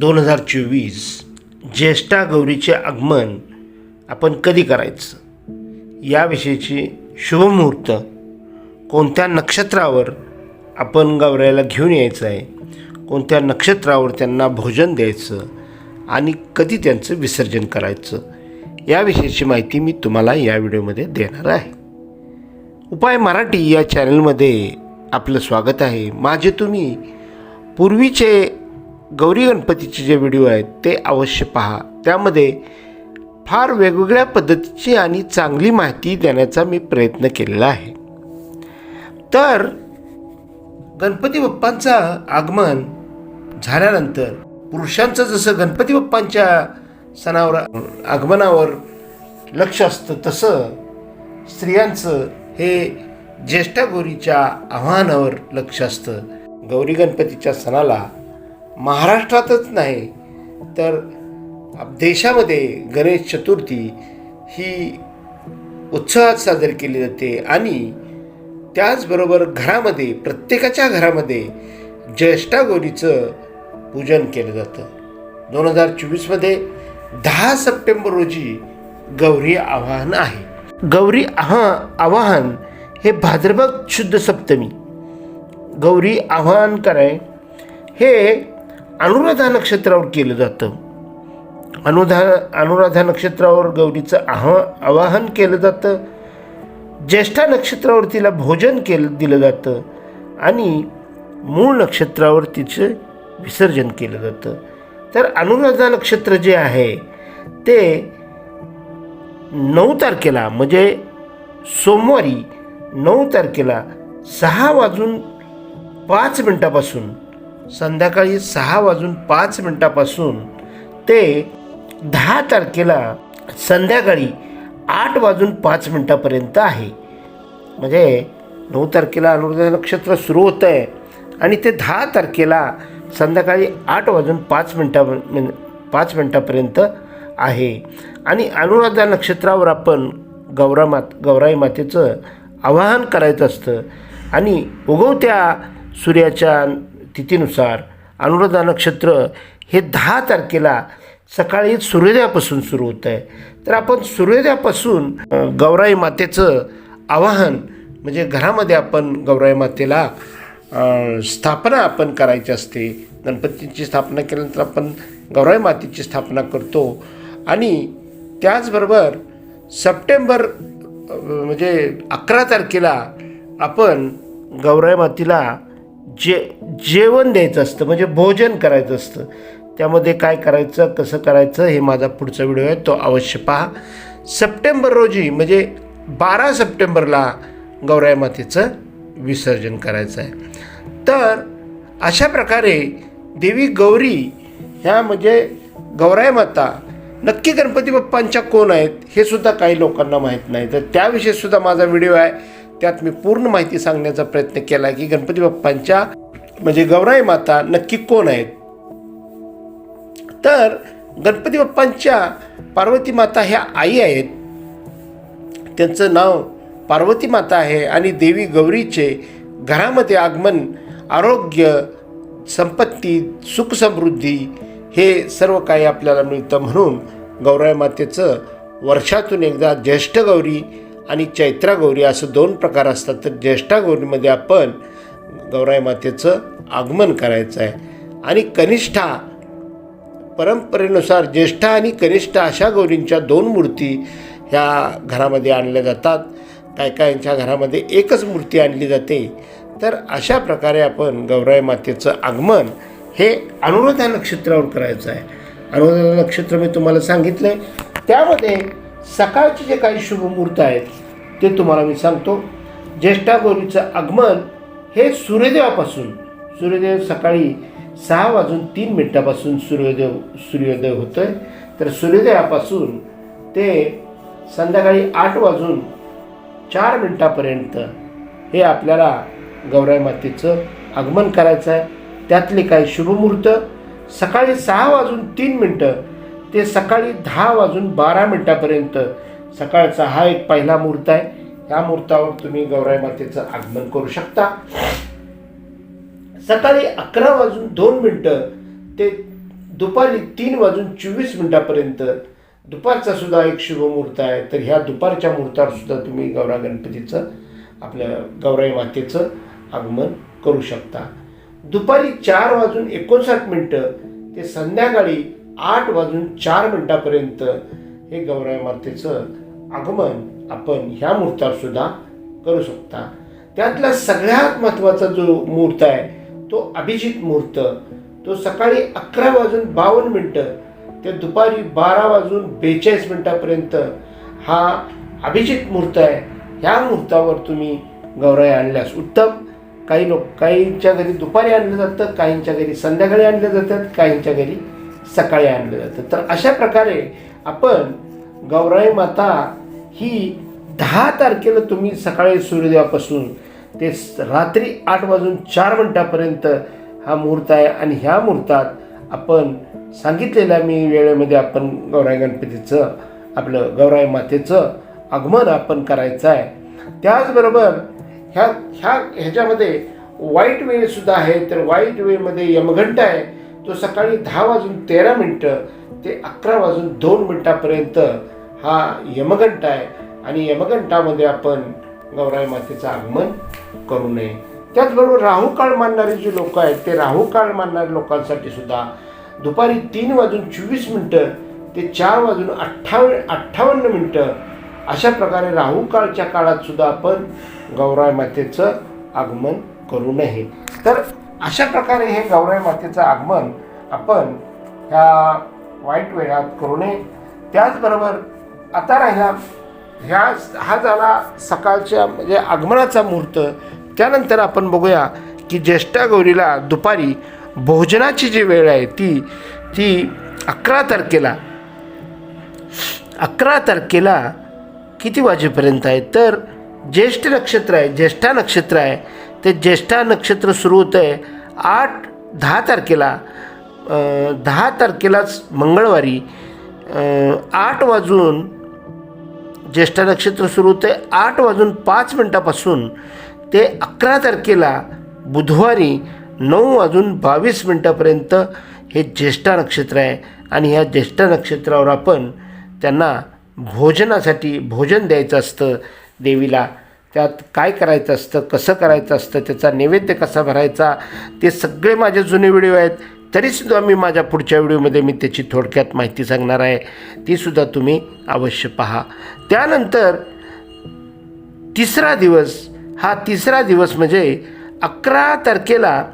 दोन हजार चोवीस ज्येष्ठा गौरीचे आगमन आपण कधी करायचं? याविषयीची शुभमुहूर्त कोणत्या नक्षत्रावर आपण गौरायला घेऊन यायचं आहे? कोणत्या नक्षत्रावर त्यांना भोजन द्यायचं? आणि कधी त्यांचं विसर्जन करायचं? याविषयीची माहिती मी तुम्हाला या व्हिडिओमध्ये देणार आहे. उपाय मराठी या चॅनलमध्ये आपलं स्वागत आहे. माझे तुम्ही पूर्वीचे गौरी गणपतीचे जे व्हिडिओ आहेत ते अवश्य पहा. त्यामध्ये फार वेगवेगळ्या पद्धतीची आणि चांगली माहिती देण्याचा मी प्रयत्न केलेला आहे. तर गणपती बाप्पांचं आगमन झाल्यानंतर पुरुषांचं जसं गणपती बाप्पांच्या सणावर आगमनावर लक्ष असतं तसं स्त्रियांचं हे ज्येष्ठा गौरीच्या आव्हानावर लक्ष असतं. गौरी गणपतीच्या सणाला महाराष्ट्रातच नाही तर देशामध्ये गणेश चतुर्थी ही उत्साहात साजरी केली जाते आणि त्याचबरोबर घरामध्ये प्रत्येकाच्या घरामध्ये ज्येष्ठा गौरीचं पूजन केलं जातं. दोन हजार चोवीसमध्ये दहा सप्टेंबर रोजी गौरी आवाहन आहे. गौरी आहा आवाहन हे भाद्रपद शुद्ध सप्तमी. गौरी आवाहन कराय हे अनुराधा नक्षत्रावर केलं जातं. अनुधा अनुराधा नक्षत्रावर गौरीचं आह आवाहन केलं जातं. ज्येष्ठा नक्षत्रावर तिला भोजन केलं दिलं जातं. आणि मूळ नक्षत्रावर तिचं विसर्जन केलं जातं. तर अनुराधा नक्षत्र जे आहे ते नऊ तारखेला म्हणजे सोमवारी नऊ तारखेला सहा वाजून पाच मिनटापासून संध्याकाळी सहा वाजून पाच मिनटापासून ते दहा तारखेला संध्याकाळी आठ वाजून पाच मिनटापर्यंत आहे. म्हणजे नऊ तारखेला अनुराधा नक्षत्र सुरू होतं आहे आणि ते दहा तारखेला संध्याकाळी आठ वाजून पाच मिनटा मिन पाच मिनटापर्यंत आहे. आणि अनुराधा नक्षत्रावर आपण गौरा मात गौराई मातेचं आवाहन करायचं असतं. आणि उगवत्या सूर्याच्या तिथीनुसार अनुराधा नक्षत्र हे दहा तारखेला सकाळी सूर्योदयापासून सुरू होतं आहे. तर आपण सूर्योदयापासून गौराई मातेचं आवाहन म्हणजे घरामध्ये आपण गौराई मातेला स्थापना आपण करायची असते. गणपतीची स्थापना केल्यानंतर आपण गौराई मातेची स्थापना करतो. आणि त्याचबरोबर सप्टेंबर म्हणजे अकरा तारखेला आपण गौराई मातेला जे जेवण द्यायचं असतं म्हणजे भोजन करायचं असतं. त्यामध्ये काय करायचं कसं करायचं हे माझा पुढचा व्हिडिओ आहे तो अवश्य पहा. सप्टेंबर रोजी म्हणजे बारा सप्टेंबरला गौराई मातेचं विसर्जन करायचं आहे. तर अशा प्रकारे देवी गौरी ह्या म्हणजे गौराई माता नक्की गणपती बाप्पांच्या कोण आहेत हे सुद्धा काही लोकांना माहीत नाही. तर त्याविषयी सुद्धा माझा व्हिडिओ आहे. त्यात मी पूर्ण माहिती सांगण्याचा प्रयत्न केला की गणपती बाप्पांच्या म्हणजे गौराई माता नक्की कोण आहेत? तर गणपती बाप्पांच्या पार्वती माता ह्या आई आहेत. त्यांचं नाव पार्वती माता आहे आणि देवी गौरीचे घरामध्ये आगमन आरोग्य संपत्ती सुखसमृद्धी हे सर्व काही आपल्याला मिळतं म्हणून गौराई मातेचं वर्षातून एकदा ज्येष्ठ गौरी आणि चैत्रा गौरी असं दोन प्रकार असतात. तर ज्येष्ठा गौरीमध्ये आपण गौराई मातेचं आगमन करायचं आहे. आणि कनिष्ठा परंपरेनुसार ज्येष्ठा आणि कनिष्ठा अशा गौरींच्या दोन मूर्ती ह्या घरामध्ये आणल्या जातात. काय काहींच्या घरामध्ये एकच मूर्ती आणली जाते. तर अशा प्रकारे आपण गौराई मातेचं आगमन हे अनुरोधा नक्षत्रावर करायचं आहे. अनुरोधा नक्षत्र मी तुम्हाला सांगितलं आहे त्यामध्ये सकाळचे जे काही शुभमुहूर्त आहेत ते तुम्हाला मी सांगतो. ज्येष्ठा गौरीचं आगमन हे सूर्यदेवापासून सूर्यदेव सकाळी सहा वाजून तीन मिनिटापासून सूर्योदय सूर्योदय होतो आहे तर सूर्योदयापासून ते संध्याकाळी आठ वाजून चार मिनटापर्यंत हे आपल्याला गौराई मातेचं आगमन करायचं आहे त्यातले काही शुभमुहूर्त सकाळी सहा वाजून तीन मिनटं ते सकाळी दहा वाजून बारा मिनटापर्यंत सकाळचा हा एक पहिला मुहूर्त आहे. या मुहूर्तावर तुम्ही गौराई मातेचं आगमन करू शकता. सकाळी अकरा वाजून दोन मिनटं ते दुपारी तीन वाजून चोवीस मिनिटापर्यंत दुपारचा सुद्धा एक शुभ मुहूर्त आहे. तर ह्या दुपारच्या मुहूर्तावर सुद्धा तुम्ही गौरा गणपतीचं आपल्या गौराई मातेचं आगमन करू शकता. दुपारी चार वाजून एकोणसाठ मिनटं ते संध्याकाळी आठ वाजून चार मिनिटापर्यंत हे गौराई मातेचं आगमन आपण ह्या मुहूर्तावर सुद्धा करू शकता. त्यातला सगळ्यात महत्त्वाचा जो मुहूर्त आहे तो अभिजित मुहूर्त. तो सकाळी अकरा वाजून बावन्न मिनटं ते दुपारी बारा वाजून बेचाळीस मिनटापर्यंत हा अभिजित मुहूर्त आहे. ह्या मुहूर्तावर तुम्ही गौराई आणल्यास उत्तम. काही लोक काहींच्या घरी दुपारी आणलं जातं काहींच्या घरी संध्याकाळी आणलं जातात काहींच्या घरी सकाळी आणलं जातं. तर अशा प्रकारे आपण गौराई माता ही दहा तारखेला तुम्ही सकाळी सूर्योदयापासून ते स- रात्री आठ वाजून चार मिनटापर्यंत हा मुहूर्त आहे आणि ह्या मुहूर्तात आपण सांगितलेल्या मी वेळेमध्ये आपण गौराई गणपतीचं आपलं गौराई मातेचं आगमन आपण करायचं आहे. त्याचबरोबर ह्या ह्या ह्याच्यामध्ये वाईट वेळसुद्धा आहे. तर वाईट वेळमध्ये यमघंट आहे. तो सकाळी दहा वाजून तेरा मिनटं ते अकरा वाजून दोन मिनटापर्यंत हा यमगंट आहे आणि यमघंटामध्ये आपण गौराई मातेचं आगमन करू नये. त्याचबरोबर राहुकाळ मानणारे जे लोक आहेत ते राहुकाळ मानणाऱ्या लोकांसाठी सुद्धा दुपारी तीन वाजून चोवीस मिनटं ते चार वाजून अठ्ठाव अठ्ठावन्न मिनटं अशा प्रकारे राहुकाळच्या काळातसुद्धा काळात सुद्धा आपण गौराई मातेचं आगमन करू नये. तर अशा प्रकारे हे गौराई मातेचं आगमन आपण ह्या वाईट वेळात करू नये. त्याचबरोबर आता राहिला ह्या हा झाला सकाळच्या म्हणजे आगमनाचा मुहूर्त. त्यानंतर आपण बघूया की ज्येष्ठा गौरीला दुपारी भोजनाची जी वेळ आहे ती ती अकरा तारखेला अकरा तारखेला किती वाजेपर्यंत आहे? तर ज्येष्ठ नक्षत्र आहे ज्येष्ठा नक्षत्र आहे. ते ज्येष्ठा नक्षत्र सुरू होतं आहे आठ दहा तारखेला दहा तारखेलाच मंगळवारी आठ वाजून ज्येष्ठ नक्षत्र सुरू होते आठ वाजून पाच मिनटापासून ते अकरा तारखेला बुधवारी नऊ वाजून बावीस मिनटापर्यंत हे ज्येष्ठा नक्षत्र आहे. आणि ह्या ज्येष्ठा नक्षत्रावर आपण त्यांना भोजनासाठी भोजन द्यायचं असतं देवीला. त्यात काय करायचं असतं कसं करायचं असतं त्याचा नैवेद्य कसा भरायचा ते सगळे माझे जुने व्हिडिओ आहेत. तरीसुद्धा मी माझ्या पुढच्या व्हिडिओमध्ये मी त्याची थोडक्यात माहिती सांगणार आहे. तीसुद्धा तुम्ही अवश्य पहा. त्यानंतर तिसरा दिवस हा तिसरा दिवस म्हणजे अकरा तारखेला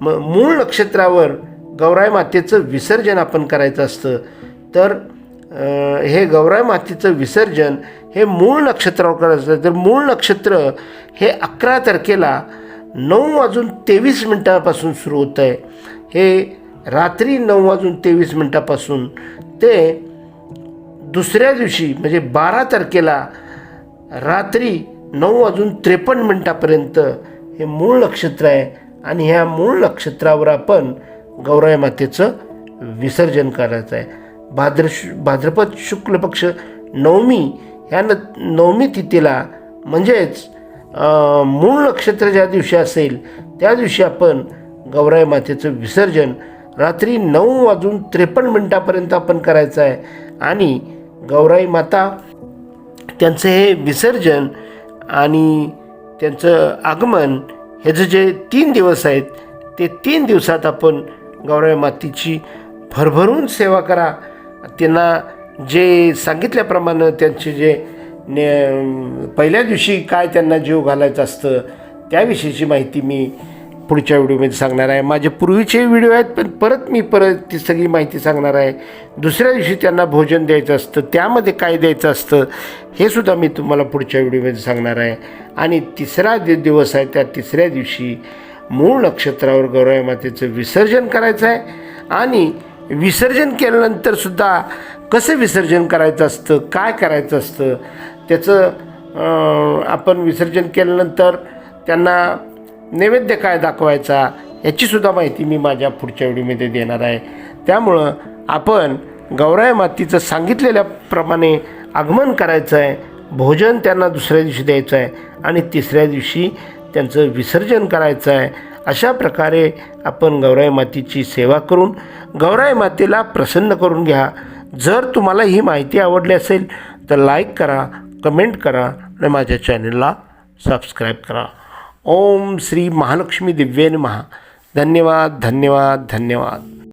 म मूळ नक्षत्रावर गौराई मातेचं विसर्जन आपण करायचं असतं. तर हे गौराई मातेचं विसर्जन हे मूळ नक्षत्रावर करायचं असतं तर मूळ नक्षत्र हे अकरा तारखेला नऊ वाजून तेवीस मिनटापासून सुरू होतं आहे. हे रात्री नऊ वाजून तेवीस मिनटापासून ते दुसऱ्या दिवशी म्हणजे बारा तारखेला रात्री नऊ वाजून त्रेपन्न मिनटापर्यंत हे मूळ नक्षत्र आहे आणि ह्या मूळ नक्षत्रावर आपण गौराई मातेचं विसर्जन करायचं आहे. भाद्र भाद्रपद शुक्ल पक्ष नवमी ह्या न नवमी तिथीला म्हणजेच मूळ नक्षत्र ज्या दिवशी असेल त्या दिवशी आपण गौराई मातेचं विसर्जन रात्री नऊ वाजून त्रेपन्न मिनटापर्यंत आपण करायचं आहे. आणि गौराई माता त्यांचं हे विसर्जन आणि त्यांचं आगमन ह्याचं जे तीन दिवस आहेत ते तीन दिवसात आपण गौराई मातीची भरभरून सेवा करा. त्यांना जे सांगितल्याप्रमाणे त्यांचे जे ने पहिल्या दिवशी काय त्यांना जीव घालायचं असतं त्याविषयीची माहिती मी पुढच्या व्हिडिओमध्ये सांगणार आहे. माझे पूर्वीचे व्हिडिओ आहेत पण परत मी परत ती सगळी माहिती सांगणार आहे. दुसऱ्या दिवशी त्यांना भोजन द्यायचं असतं त्यामध्ये काय द्यायचं असतं हे सुद्धा मी तुम्हाला पुढच्या व्हिडिओमध्ये सांगणार आहे. आणि तिसरा दि दिवस आहे त्या तिसऱ्या दिवशी मूळ नक्षत्रावर गौरव मातेचं विसर्जन करायचं आहे. आणि विसर्जन केल्यानंतरसुद्धा कसं विसर्जन करायचं असतं? काय करायचं असतं? त्याचं आपण विसर्जन केल्यानंतर त्यांना नैवेद्य काय दाखवायचा याचीसुद्धा माहिती मी माझ्या पुढच्या व्हिडिओमध्ये देणार आहे. त्यामुळं आपण गौराय मातीचं सांगितलेल्याप्रमाणे आगमन करायचं आहे भोजन त्यांना दुसऱ्या दिवशी द्यायचं आहे आणि तिसऱ्या दिवशी त्यांचं विसर्जन करायचं आहे अशा प्रकारे आपण गौराय मातीची सेवा करून गौराय मातेला प्रसन्न करून घ्या. जर तुम्हाला ही माहिती आवडली असेल तर लाईक करा कमेंट करा आणि माझ्या चॅनलला सबस्क्राईब करा. ओम श्री महालक्ष्मी दिव्ये महा धन्यवाद धन्यवाद धन्यवाद.